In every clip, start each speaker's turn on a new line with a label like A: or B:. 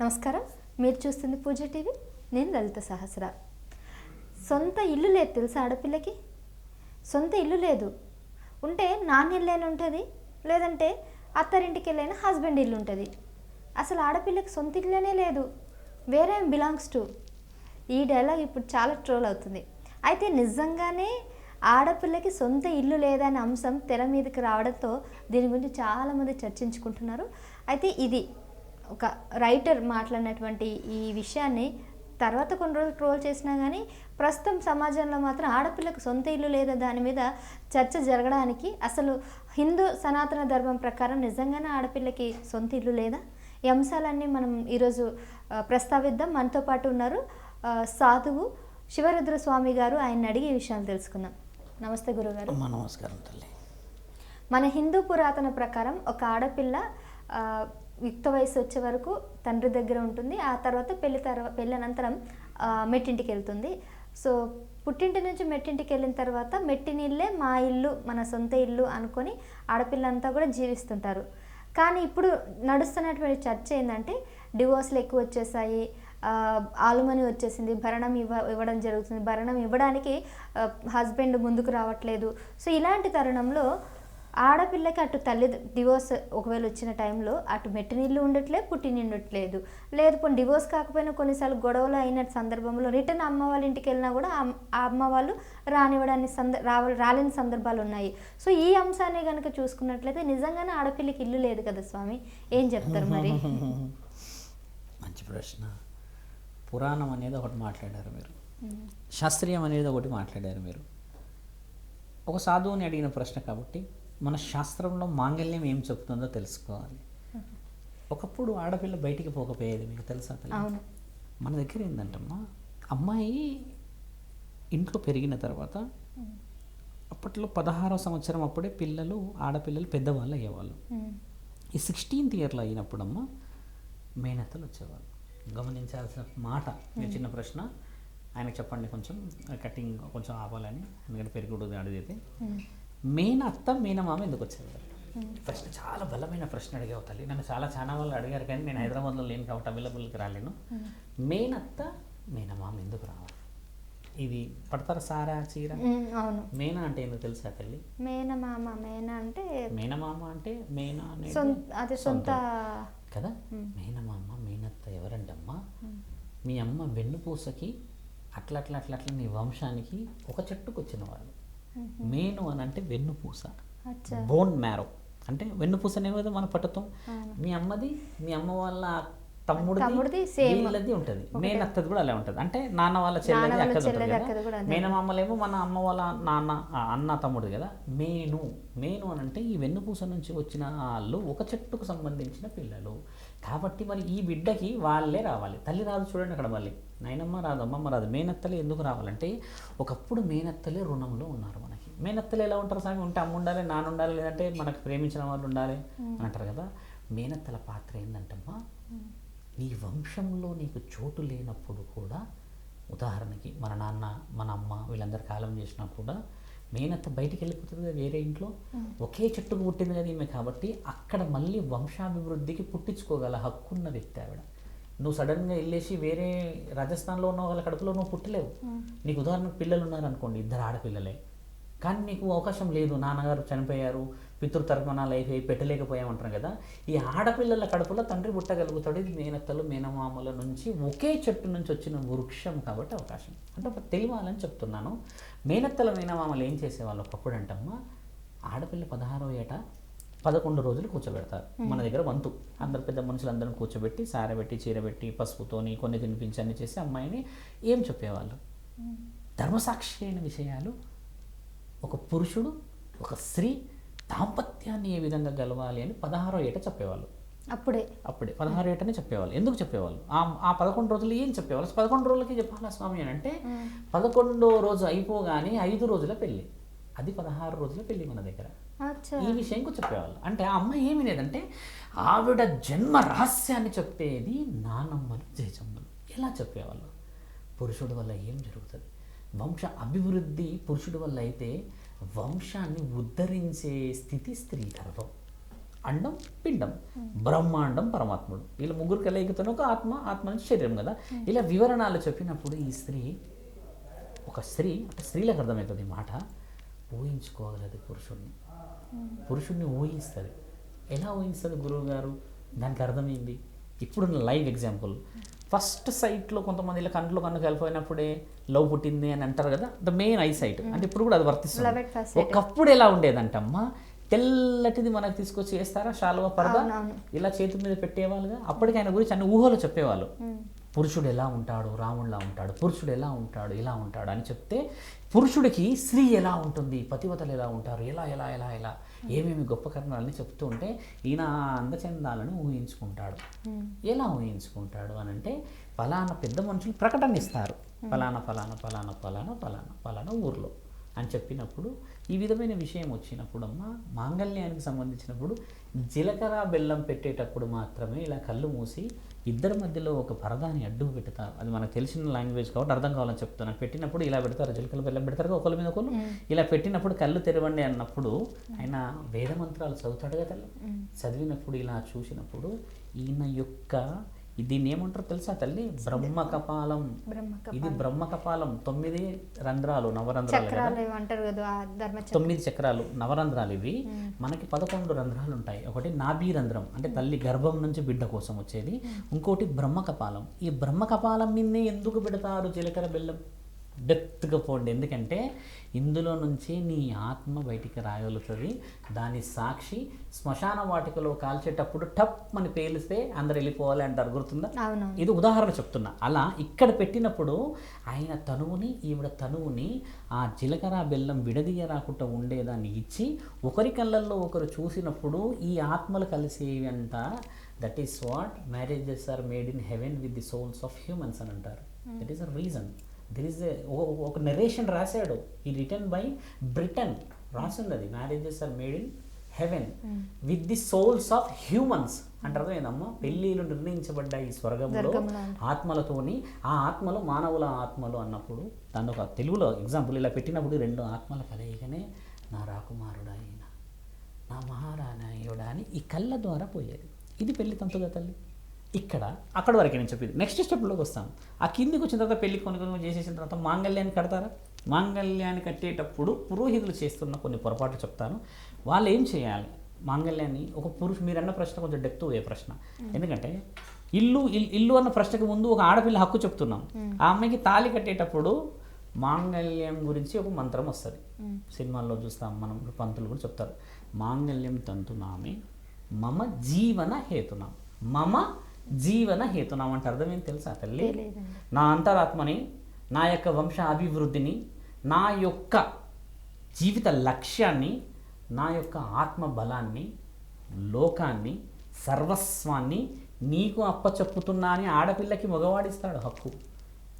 A: నమస్కారం. మీరు చూస్తుంది పూజ టీవీ. నేను లలిత సహస్ర. సొంత ఇల్లు లేదు తెలుసా ఆడపిల్లకి? సొంత ఇల్లు లేదు. ఉంటే నాన్న ఇల్లేని ఉంటుంది లేదంటే అత్తారింటికి వెళ్ళైనా హస్బెండ్ ఇల్లు ఉంటుంది. అసలు ఆడపిల్లకి సొంత ఇల్లునే లేదు. వేరే బిలాంగ్స్ టు. ఈ డైలాగ్ ఇప్పుడు చాలా ట్రోల్ అవుతుంది. అయితే నిజంగానే ఆడపిల్లకి సొంత ఇల్లు లేదనే అంశం తెర మీదకి రావడంతో దీని గురించి చాలామంది చర్చించుకుంటున్నారు. అయితే ఇది ఒక రైటర్ మాట్లాడినటువంటి ఈ విషయాన్ని తర్వాత కొన్ని రోజులు ట్రోల్ చేసినా కానీ ప్రస్తుతం సమాజంలో మాత్రం ఆడపిల్లకు సొంత ఇల్లు లేదా దాని మీద చర్చ జరగడానికి అసలు హిందూ సనాతన ధర్మం ప్రకారం నిజంగానే ఆడపిల్లకి సొంత ఇల్లు లేదా? ఈ అంశాలన్నీ మనం ఈరోజు ప్రస్తావిద్దాం. మనతో పాటు ఉన్నారు సాధువు శివరుద్ర స్వామి గారు. ఆయన అడిగి ఈ విషయాలు తెలుసుకుందాం. నమస్తే గురుగారు.
B: నమస్కారం తల్లి.
A: మన హిందూ పురాతన ప్రకారం ఒక ఆడపిల్ల యుక్త వయసు వచ్చే వరకు తండ్రి దగ్గర ఉంటుంది. ఆ తర్వాత పెళ్ళి తర్వాత పెళ్ళనంతరం మెట్టింటికి వెళ్తుంది. సో పుట్టింటి నుంచి మెట్టింటికి వెళ్ళిన తర్వాత మెట్టినిల్లే మా ఇల్లు మన సొంత ఇల్లు అనుకొని ఆడపిల్లంతా కూడా జీవిస్తుంటారు. కానీ ఇప్పుడు నడుస్తున్నటువంటి చర్చ ఏంటంటే డివోర్స్లు ఎక్కువ వచ్చేసాయి. ఆలుమని వచ్చేసింది. భరణం ఇవ్వ ఇవ్వడం జరుగుతుంది. భరణం ఇవ్వడానికి హస్బెండ్ ముందుకు రావట్లేదు. సో ఇలాంటి తరుణంలో ఆడపిల్లకి అటు తల్లి డివోర్స్ ఒకవేళ వచ్చిన టైంలో అటు మెట్టినిల్లు ఉండట్లేదు పుట్టిని ఉండట్లేదు. లేదు పోనీ డివోర్స్ కాకపోయినా కొన్నిసార్లు గొడవలు అయిన సందర్భంలో రిటర్న్ అమ్మ వాళ్ళ ఇంటికి వెళ్ళినా కూడా ఆ అమ్మ వాళ్ళు రానివ్వడానికి సంద రావ రాలేని సందర్భాలు ఉన్నాయి. సో ఈ అంశాన్ని కనుక చూసుకున్నట్లయితే నిజంగానే ఆడపిల్లకి ఇల్లు లేదు కదా స్వామి? ఏం చెప్తారు మరి?
B: మంచి ప్రశ్న. పురాణం అనేది ఒకటి మాట్లాడారు మీరు. శాస్త్రీయం అనేది ఒకటి మాట్లాడారు మీరు. ఒక సాధువుని అడిగిన ప్రశ్న కాబట్టి మన శాస్త్రంలో మాంగళ్యం ఏం చెప్తుందో తెలుసుకోవాలి ఒకప్పుడు ఆడపిల్ల బయటికి పోకపోయేది మీకు తెలుసా?
A: అవును
B: మన దగ్గర ఏంటంటమ్మా అమ్మాయి ఇంట్లో పెరిగిన తర్వాత అప్పట్లో పదహారో సంవత్సరం అప్పుడే పిల్లలు ఆడపిల్లలు పెద్దవాళ్ళు అయ్యేవాళ్ళు. ఈ సిక్స్టీన్త్ ఇయర్లో అయినప్పుడమ్మా మేనత్తలు వచ్చేవాళ్ళు గమనించాల్సిన మాట మీరు చిన్న ప్రశ్న ఆయనకు చెప్పండి కొంచెం కటింగ్ కొంచెం ఆపాలని ఎందుకంటే పెరుగుడు అడిగితే. మేనత్త మేనమామ ఎందుకు వచ్చేవాళ్ళు ప్రశ్న చాలా బలమైన ప్రశ్న అడిగావు తల్లి. నన్ను చాలా చాలా వాళ్ళు అడిగారు కానీ నేను హైదరాబాద్లో లేను కాబట్టి అవైలబుల్కి రాలేను. మేనత్త మేనమామ ఎందుకు రావాలి? ఇది పడతారా సారా చీర?
A: ఉమ్, అవును.
B: మేన అంటే ఏందో తెలుసా తల్లి?
A: మేనమామ మేన అంటే
B: మేనమామ అంటే మేన
A: అదే సొంత
B: కదా? మేనమామ మేనత్త ఎవరంటమ్మా? మీ అమ్మ వెన్నుపూసకి అట్లా అట్లా అట్లా అట్లా నీ వంశానికి ఒక చెట్టుకు వచ్చిన వాళ్ళు. మేను అని అంటే వెన్నుపూస. Bone marrow. అంటే వెన్నుపూస అనేది కదా మన పట్టుతాం. మీ అమ్మది మీ అమ్మ వాళ్ళ తమ్ముడిది. వీళ్ళది ఉంటుంది. మేనత్తది కూడా అలా ఉంటుంది. అంటే నాన్న వాళ్ళ చెల్లెది అక్కది ఉంటుంది కదా. మేనమామలేమో మన అమ్మ వాళ్ళ నాన్న అన్న తమ్ముడు కదా. మేను మేను అని అంటే ఈ వెన్నుపూస నుంచి వచ్చిన వాళ్ళు ఒక చెట్టుకు సంబంధించిన పిల్లలు. కాబట్టి మరి ఈ బిడ్డకి వాళ్ళే రావాలి. తల్లి రాదు చూడండి అక్కడ మళ్ళీ. నాయనమ్మ రాదు అమ్మమ్మ రాదు. మేనత్తలే ఎందుకు రావాలంటే ఒకప్పుడు మేనత్తలే రుణంలో ఉన్నారు మనకి. మేనత్తలు ఎలా ఉంటారు స్వామి? ఉంటే అమ్మ ఉండాలి నాన్న ఉండాలి లేదంటే మనకు ప్రేమించిన వాళ్ళు ఉండాలి అని అంటారు కదా. మేనత్తల పాత్ర ఏంటంటమ్మా నీ వంశంలో నీకు చోటు లేనప్పుడు కూడా ఉదాహరణకి మన నాన్న మన అమ్మ వీళ్ళందరూ కాలం చేసినా కూడా మేనత్త బయటికి వెళ్ళిపోతుంది కదా వేరే ఇంట్లో. ఒకే చెట్టుకు పుట్టింది కదా ఈమె కాబట్టి అక్కడ మళ్ళీ వంశాభివృద్ధికి పుట్టించుకోగల హక్కున్న వ్యక్తి ఆవిడ. నువ్వు సడన్గా వెళ్ళేసి వేరే రాజస్థాన్లో ఉన్న వాళ్ళ కడుపులో నువ్వు పుట్టలేవు. నీకు ఉదాహరణకు పిల్లలు ఉన్నారనుకోండి ఇద్దరు ఆడపిల్లలే. కానీ నీకు అవకాశం లేదు నాన్నగారు చనిపోయారు పితృతర్పణాలు అయిపోయి పెట్టలేకపోయామంటారు కదా. ఈ ఆడపిల్లల కడుపులో తండ్రి పుట్టగలుగుతాడు ఇది మేనత్తలు మేనమామల నుంచి ఒకే చెట్టు నుంచి వచ్చిన వృక్షం కాబట్టి అవకాశం. అంటే ఒక తెలియాలని చెప్తున్నాను. మేనత్తల మేనమామలు ఏం చేసేవాళ్ళు? ఒకప్పుడు అంటమ్మా ఆడపిల్ల పదహారో ఏట పదకొండు రోజులు కూర్చోబెడతారు. మన దగ్గర వంతు. అందరు పెద్ద మనుషులందరం కూర్చోబెట్టి సారబెట్టి చీరబెట్టి పసుపుతోని కొన్ని తినిపించి అన్ని చేసి అమ్మాయిని ఏం చెప్పేవాళ్ళు? ధర్మసాక్షి అయిన విషయాలు ఒక పురుషుడు ఒక స్త్రీ దాంపత్యాన్ని ఏ విధంగా గెలవాలి అని పదహారో ఏట చెప్పేవాళ్ళు.
A: అప్పుడే.
B: అప్పుడే. పదహారు ఏటనే చెప్పేవాళ్ళు. ఎందుకు చెప్పేవాళ్ళు? ఆ ఆ పదకొండు రోజులు ఏం చెప్పేవాళ్ళు? పదకొండు రోజులకి చెప్పాలా స్వామి అని అంటే పదకొండో రోజు అయిపోగానే ఐదు రోజుల పెళ్ళి. అది పదహారు రోజుల పెళ్ళి మన దగ్గర. ఈ విషయం కూడా చెప్పేవాళ్ళు. అంటే ఆ అమ్మాయి ఏమి లేదంటే ఆవిడ జన్మ రహస్యాన్ని చెప్పేది నానమ్మలు జేజమ్మలు ఎలా చెప్పేవాళ్ళు. పురుషుడి వల్ల ఏం జరుగుతుంది? వంశ అభివృద్ధి పురుషుడి వల్ల అయితే వంశాన్ని ఉద్ధరించే స్థితి స్త్రీ గర్భం. అండం పిండం. బ్రహ్మాండం పరమాత్ముడు. వీళ్ళ ముగ్గురు కలయికతోనే ఒక ఆత్మ ఆత్మ నుంచి శరీరం కదా. ఇలా వివరణాలు చెప్పినప్పుడు ఈ స్త్రీ ఒక స్త్రీ అంటే స్త్రీలకు అర్థమవుతుంది ఈ మాట ఊహించుకోగలదు పురుషుణ్ణి. పురుషుణ్ణి ఊహిస్తుంది ఎలా ఊహిస్తుంది గురువు గారు దానికి అర్థమైంది. ఇప్పుడు లైవ్ ఎగ్జాంపుల్. ఫస్ట్ సైట్లో కొంతమంది ఇలా కంట్లో కన్ను కలిపోయినప్పుడే లవ్ పుట్టింది అని అంటారు కదా? The main eyesight. అంటే ఇప్పుడు కూడా అది వర్తిస్తుంది. ఒకప్పుడు ఎలా ఉండేదంటమ్మా? తెల్లటిది మనకు తీసుకొచ్చి వేస్తారా? షాలువా పరద. ఇలా చేతి మీద పెట్టేవాళ్ళుగా? అప్పటికి ఆయన గురించి అన్ని ఊహలు చెప్పేవాళ్ళు.
A: ఉమ్.
B: పురుషుడు ఎలా ఉంటాడు? రాముడిలా ఉంటాడు. పురుషుడు ఎలా ఉంటాడు? ఇలా ఉంటాడు అని చెప్తే పురుషుడికి స్త్రీ ఎలా ఉంటుంది? పతివతలు ఎలా ఉంటారు? ఎలా ఎలా ఎలా ఎలా? ఏమేమి గొప్ప కర్ణాలని చెప్తూ ఉంటే ఈయన అందచందాలను ఊహించుకుంటాడు. ఎలా ఊహించుకుంటాడు అని అంటే ఫలానా పెద్ద మనుషులు ప్రకటన ఇస్తారు. ఫలానా ఫలానా ఫలానా ఫలానా ఫలానా ఫలానా ఊర్లో. అని చెప్పినప్పుడు ఈ విధమైన విషయం వచ్చినప్పుడు అమ్మ మాంగళ్యానికి సంబంధించినప్పుడు జీలకర్ర బెల్లం పెట్టేటప్పుడు మాత్రమే ఇలా కళ్ళు మూసి ఇద్దరి మధ్యలో ఒక పరదాని అడ్డు పెడతారు. అది మనకు తెలిసిన లాంగ్వేజ్ కాబట్టి అర్థం కావాలని చెప్తాను పెట్టినప్పుడు ఇలా పెడతారు జీలకర్ర బెల్లం పెడతారు ఒకరి మీద ఒకరు ఇలా పెట్టినప్పుడు కళ్ళు తెరవండి అన్నప్పుడు ఆయన వేద మంత్రాలు చదువుతాడు కదా చదివినప్పుడు ఇలా చూసినప్పుడు ఈయన యొక్క దీన్ని ఏమంటారు తెలుసా తల్లి? బ్రహ్మ కపాలం ఇది బ్రహ్మ కపాలం తొమ్మిది రంధ్రాలు నవరంధ్రాలు తొమ్మిది చక్రాలు నవరంధ్రాలు ఇవి. మనకి పదకొండు రంధ్రాలు ఉంటాయి. ఒకటి నాభి రంధ్రం అంటే తల్లి గర్భం నుంచి బిడ్డ కోసం వచ్చేది. ఇంకోటి బ్రహ్మ కపాలం ఈ బ్రహ్మ కపాలం మీదనే ఎందుకు పెడతారు? జీలకర్ర బెల్లం. డెప్త్గా పోండి. ఎందుకంటే ఇందులో నుంచి నీ ఆత్మ బయటికి రాగలుగుతుంది. దాని సాక్షి శ్మశాన వాటికలో కాల్చేటప్పుడు టప్ అని పేలిస్తే అందరు వెళ్ళిపోవాలి అంటారు. గుర్తుందా? ఇది ఉదాహరణ చెప్తున్నా. అలా ఇక్కడ పెట్టినప్పుడు ఆయన తనువుని ఈవిడ తనువుని ఆ జీలకర్ర బెల్లం విడదీయ రాకుండా ఉండేదాన్ని ఇచ్చి ఒకరి కళ్ళల్లో ఒకరు చూసినప్పుడు ఈ ఆత్మలు కలిసేవి అంట that is what marriages are made in heaven with the souls of humans అని అంటారు. That is a reason there is ఒక నెరేషన్ రాశాడు. ఈ రిటర్న్ బై బ్రిటన్ రాసింది అది marriages are made in heaven with the souls of humans అంటారు ఏందమ్మా పెళ్ళిళ్ళు నిర్ణయించబడ్డ ఈ స్వర్గంలో. ఆత్మలతోని. ఆ ఆత్మలు మానవుల ఆత్మలు అన్నప్పుడు దాన్ని ఒక తెలుగులో ఎగ్జాంపుల్ ఇలా పెట్టినప్పుడు రెండు ఆత్మల కలయికనే నా రాకుమారుడా నా మహారాణాయుడా అని ఈ కళ్ళ ద్వారా పోయేది. ఇది పెళ్ళి తంతుగా తల్లి? ఇక్కడ అక్కడ వరకే నేను చెప్పింది. నెక్స్ట్ స్టెప్లోకి వస్తాం ఆ కిందికి వచ్చిన తర్వాత పెళ్ళి కొన్ని కొన్ని చేసేసిన తర్వాత మాంగళ్యాన్ని కడతారా? మాంగళ్యాన్ని కట్టేటప్పుడు పురోహితులు చేస్తున్న కొన్ని పొరపాట్లు చెప్తాను. వాళ్ళు ఏం చేయాలి? మాంగళ్యాన్ని ఒక పురుషు మీరు అన్న ప్రశ్న కొంచెం డెప్త్ పోయే ప్రశ్న. ఎందుకంటే ఇల్లు ఇల్- ఇల్లు అన్న ప్రశ్నకు ముందు ఒక ఆడపిల్ల హక్కు చెప్తున్నాం. ఆ అమ్మాయికి తాళి కట్టేటప్పుడు మాంగళ్యం గురించి ఒక మంత్రం వస్తుంది. సినిమాల్లో చూస్తాం మనం పంతులు కూడా చెప్తారు. మాంగళ్యం తంతునామే మమ జీవన హేతునాం. మమ జీవన హేతునాం అంటే అర్థం ఏం తెలుసా తల్లి? నా అంతరాత్మని నా యొక్క వంశ అభివృద్ధిని నా యొక్క జీవిత లక్ష్యాన్ని నా యొక్క ఆత్మ బలాన్ని లోకాన్ని సర్వస్వాన్ని నీకు అప్పచెప్పుతున్నా అని ఆడపిల్లకి మగవాడిస్తాడు హక్కు.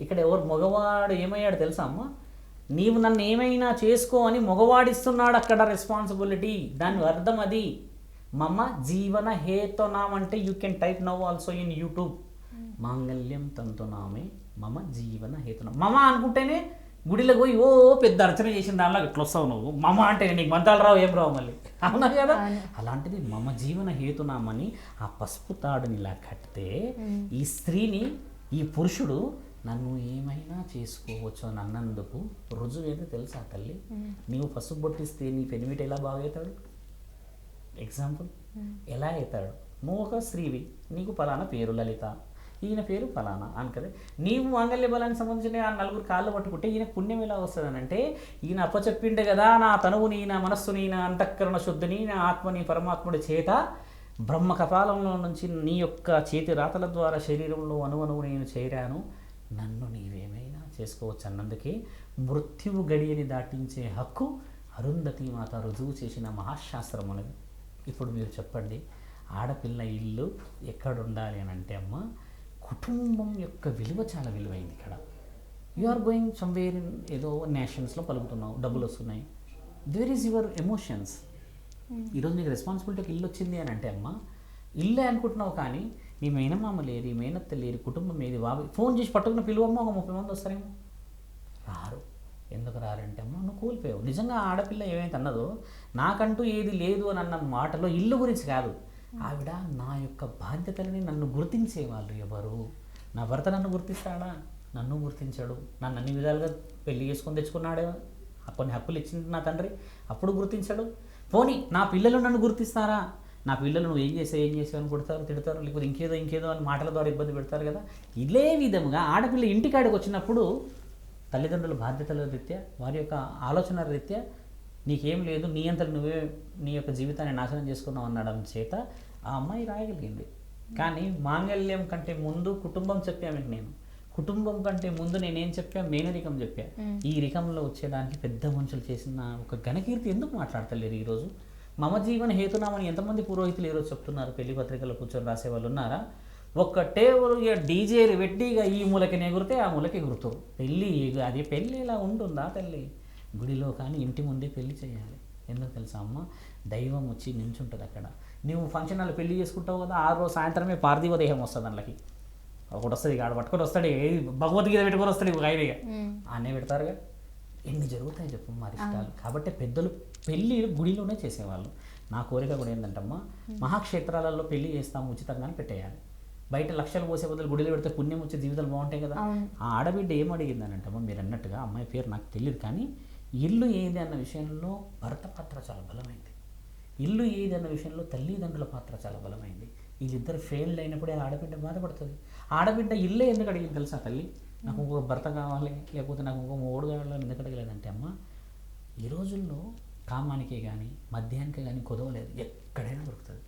B: ఇక్కడ ఎవరు మగవాడు ఏమయ్యాడు తెలుసా అమ్మ? నీవు నన్ను ఏమైనా చేసుకో అని మగవాడిస్తున్నాడు అక్కడ రెస్పాన్సిబిలిటీ దాని అర్థం అది. మమ జీవన హేతునాం అంటే you can type now also in YouTube మాంగళ్యం తంతునామే మమ జీవన హేతునాం మమ అనుకుంటేనే గుడిలోకి పోయి ఓ పెద్ద అర్చన చేసిన దానిలో ఇట్లా వస్తావు నువ్వు. మమ అంటే నీకు మంత్రాలు రావు ఏం రావు మళ్ళీ. అవునా కదా? అలాంటిది మమ జీవన హేతునామని ఆ పసుపు తాడుని ఇలా కడితే ఈ స్త్రీని ఈ పురుషుడు నన్ను ఏమైనా చేసుకోవచ్చు అని అన్నందుకు రుజువు ఏదో తెలుసా తల్లి? నీవు పసుపు బొట్టిస్తే నీ పెనిమిటి ఎలా బాగవుతాడు ఎగ్జాంపుల్ ఎలా అవుతాడు నువ్వు ఒక స్త్రీవి నీకు ఫలానా పేరు లలిత ఈయన పేరు ఫలానా అని కదా నీవు మాంగళ్య బలానికి సంబంధించిన ఆ నలుగురు కాళ్ళు పట్టుకుంటే ఈయన పుణ్యం ఎలా వస్తుంది అంటే ఈయన అప్పచెప్పిండే కదా నా తనువుని నా మనస్సుని నా అంతఃకరణ శుద్ధిని నా ఆత్మని పరమాత్ముడి చేత బ్రహ్మ కపాలంలో నుంచి నీ యొక్క చేతి రాతల ద్వారా శరీరంలో అణువణువు నేను చేరాను నన్ను నీవేమైనా చేసుకోవచ్చు అన్నందుకే మృత్యువు గడియని దాటించే హక్కు అరుంధతి మాత రుజువు చేసిన మహాశాస్త్రం అనేది ఇప్పుడు మీరు చెప్పండి ఆడపిల్ల ఇల్లు ఎక్కడ ఉండాలి అని అంటే అమ్మ కుటుంబం యొక్క విలువ చాలా విలువైంది ఇక్కడ. You are going somewhere in ఏదో నేషన్స్లో పలుకుతున్నావు డబ్బులు వస్తున్నాయి. దేర్ ఈజ్ యువర్ ఎమోషన్స్ ఈరోజు నీకు రెస్పాన్సిబిలిటీకి ఇల్లు వచ్చింది అని అంటే అమ్మ ఇల్లే అనుకుంటున్నావు కానీ నీ మేనమామ లేరు ఈ మేనత్త లేరు కుటుంబం ఏది? బాబు ఫోన్ చేసి పట్టుకున్న పిలువమ్మ ఒక ముప్పై మంది వస్తారేమో రారు. ఎందుకు రారంటే అమ్మ నువ్వు కోల్పోయావు. నిజంగా ఆడపిల్ల ఏమైతే అన్నదో నాకంటూ ఏది లేదు అని అన్న మాటలో ఇల్లు గురించి కాదు. ఆవిడ నా యొక్క బాధ్యతలని నన్ను గుర్తించే వాళ్ళు ఎవరు? నా భర్త నన్ను గుర్తిస్తాడా? నన్ను గుర్తించాడు. నన్ను అన్ని విధాలుగా పెళ్ళి చేసుకొని తెచ్చుకున్నాడే. కొన్ని హక్కులు ఇచ్చింది నా తండ్రి. అప్పుడు గుర్తించాడు. పోనీ నా పిల్లలు నన్ను గుర్తిస్తారా? నా పిల్లలు నువ్వు ఏం చేసావు ఏం చేసావు అని కొడతారు తిడతారు లేకపోతే ఇంకేదో ఇంకేదో అని మాటల ద్వారా ఇబ్బంది పెడతారు కదా? ఇదే విధంగా ఆడపిల్ల ఇంటికాడికి వచ్చినప్పుడు తల్లిదండ్రుల బాధ్యతల రీత్యా వారి యొక్క ఆలోచన రీత్యా నీకేం లేదు నీ అంతట నువ్వే నీ యొక్క జీవితాన్ని నాశనం చేసుకున్నావు అనడం చేత ఆ అమ్మాయి రాయగలిగింది. కానీ మాంగళ్యం కంటే ముందు కుటుంబం చెప్పాను నేను. కుటుంబం కంటే ముందు నేనేం చెప్పా? మేనరికం చెప్పా. ఈ రికంలో వచ్చేదానికి పెద్ద మనుషులు చేసిన ఒక ఘనకీర్తి ఎందుకు మాట్లాడతలేరు ఈరోజు? మమ జీవన హేతునామని ఎంతమంది పురోహితులు ఈరోజు చెప్తున్నారు? పెళ్ళి పత్రికలో కూర్చొని రాసే వాళ్ళు ఉన్నారా ఒక్కటే ఇక డీజేలు పెట్టిగా ఈ మూలకి ఎగురితే ఆ మూలకి ఎగురుతావు పెళ్ళి అది పెళ్ళి ఇలా ఉంటుందా తల్లి? గుడిలో కానీ ఇంటి ముందే పెళ్ళి చేయాలి. ఎందుకు తెలుసా అమ్మ? దైవం వచ్చి నించుంటుంది అక్కడ. నువ్వు ఫంక్షన్ హాల్ పెళ్ళి చేసుకుంటావు కదా ఆ రోజు సాయంత్రమే పార్థివ దేహం వస్తుంది అందులోకి ఒకటి వస్తుంది ఆడ పట్టుకొని వస్తాడు ఏది భగవద్గీత పెట్టుకొని వస్తాడు ఇక ఆయనగా ఆనే పెడతారుగా ఎన్ని జరుగుతాయి చెప్పు మరి ఇష్టాలు. కాబట్టి పెద్దలు పెళ్ళి గుడిలోనే చేసేవాళ్ళు. నా కోరిక కూడా ఏంటంటమ్మా మహాక్షేత్రాలలో పెళ్ళి చేస్తాము ఉచితంగానే పెట్టేయాలి. బయట లక్షలు పోసే బదులు గుడిలో పెడితే పుణ్యం వచ్చే జీవితాలు బాగుంటాయి కదా. ఆ ఆడబిడ్డ ఏం అడిగిందనంటమ్మా మీరు అన్నట్టుగా అమ్మాయి పేరు నాకు తెలియదు కానీ ఇల్లు ఏది అన్న విషయంలో భర్త పాత్ర చాలా బలమైంది. ఇల్లు ఏది అన్న విషయంలో తల్లిదండ్రుల పాత్ర చాలా బలమైంది. వీళ్ళిద్దరు ఫెయిల్డ్ అయినప్పుడే ఆడబిడ్డ బాధపడుతుంది. ఆడబిడ్డ ఇల్లే ఎందుకు అడిగింది తెలుసా తల్లి? నాకు ఇంకొక భర్త కావాలి లేకపోతే నాకు ఇంకొక మూడు కావాలని ఎందుకు అడగలేదంటే అమ్మ ఈ రోజుల్లో కామానికే కానీ మద్యానికే కానీ కుదవలేదు. ఎక్కడైనా దొరుకుతుంది.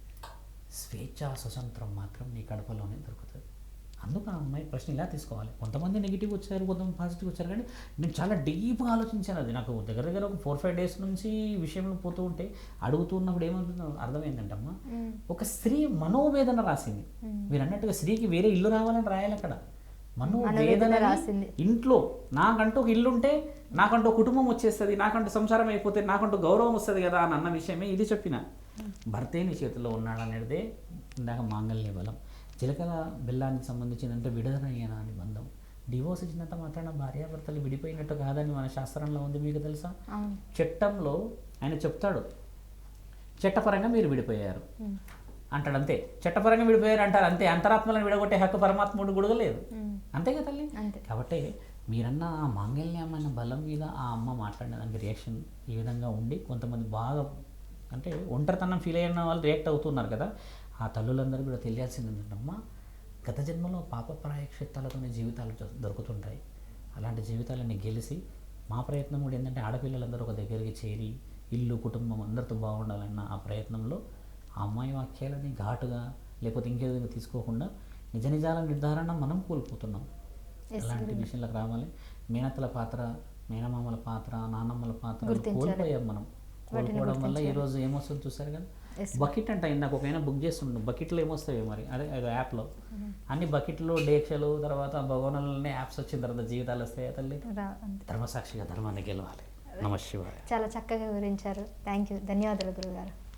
B: స్వేచ్ఛ స్వతంత్రం మాత్రం నీ కడపలోనే దొరుకుతుంది. అందుకు ఆ అమ్మాయి ప్రశ్న ఇలా తీసుకోవాలి. కొంతమంది నెగిటివ్ వచ్చారు కొంతమంది పాజిటివ్ వచ్చారు కానీ నేను చాలా డీప్గా ఆలోచించాను అది. నాకు దగ్గర దగ్గర ఒక ఫోర్ ఫైవ్ డేస్ నుంచి విషయంలో పోతూ ఉంటే అడుగుతూ ఉన్నప్పుడు ఏమవుతుందో అర్థమైందంటమ్మా. ఒక స్త్రీ మనోవేదన రాసింది. మీరు అన్నట్టుగా స్త్రీకి వేరే ఇల్లు రావాలని రాయాలి అక్కడ. మనోవేదన
A: రాసింది.
B: ఇంట్లో నాకంటూ ఒక ఇల్లు ఉంటే నాకంటూ ఒక కుటుంబం వచ్చేస్తుంది నాకంటూ సంసారం అయిపోతే నాకంటూ గౌరవం వస్తుంది కదా అని అన్న విషయమే ఇది చెప్పిన. భర్తే నీ చేతిలో ఉన్నాడనేదే ఇందాక మాంగళ్య బలం. చిలకల బెల్లానికి సంబంధించినంత విడదనయ్యన అని బంధం. డివోర్స్ ఇచ్చినంత మాత్రాన భార్యాభర్తలు విడిపోయినట్టు కాదని మన శాస్త్రంలో ఉంది మీకు తెలుసా? చట్టంలో ఆయన చెప్తాడు చట్టపరంగా మీరు విడిపోయారు. అంటాడు అంతే చట్టపరంగా విడిపోయారు అంటారు అంతే. అంతరాత్మలను విడగొట్టే హక్కు పరమాత్ముడు కూడా లేదు. అంతే కదా తల్లి? కాబట్టి మీరన్న ఆ మాంగళ్యమైన బలం మీద ఆ అమ్మ మాట్లాడిన దానికి రియాక్షన్ ఈ విధంగా ఉండి కొంతమంది బాగా అంటే ఒంటరితనం ఫీల్ అయిన వాళ్ళు రియాక్ట్ అవుతున్నారు కదా ఆ తల్లులందరూ కూడా తెలియాల్సింది ఏంటంటమ్మా గత జన్మలో పాప ప్రాయక్షిత్తాలతోనే జీవితాలు దొరుకుతుంటాయి. అలాంటి జీవితాలని గెలిచి మా ప్రయత్నం కూడా ఏంటంటే ఆడపిల్లలందరూ ఒక దగ్గరికి చేరి ఇల్లు కుటుంబం అందరితో బాగుండాలన్న ఆ ప్రయత్నంలో ఆ అమ్మాయి వాక్యాలని ఘాటుగా లేకపోతే ఇంకే విధంగా తీసుకోకుండా నిజ నిజాల నిర్ధారణ మనం కోల్పోతున్నాం. అలాంటి విషయంలోకి రావాలి. మేనత్తల పాత్ర మేనమామల పాత్ర నాన్నమ్మల పాత్ర. కోల్పోయాం మనం. కోల్పోవడం వల్ల ఈ రోజు ఏమొస్తుంది చూసారు కదా. బకెట్ అంట ఇందాక ఒక ఆయన బుక్ చేస్తుండు బకెట్లో ఏమొస్తాయి మరి? అదే యాప్లో. అన్ని బకెట్లు డేక్షలు తర్వాత భగవనాలనే యాప్స్ వచ్చిన తర్వాత జీవితాలు వస్తాయి తల్లి? ధర్మసాక్షిగా ధర్మాన్ని గెలవాలి. నమ శివాయ
A: చాలా చక్కగా వివరించారు. థ్యాంక్ యూ ధన్యవాదాలు గురుగారు.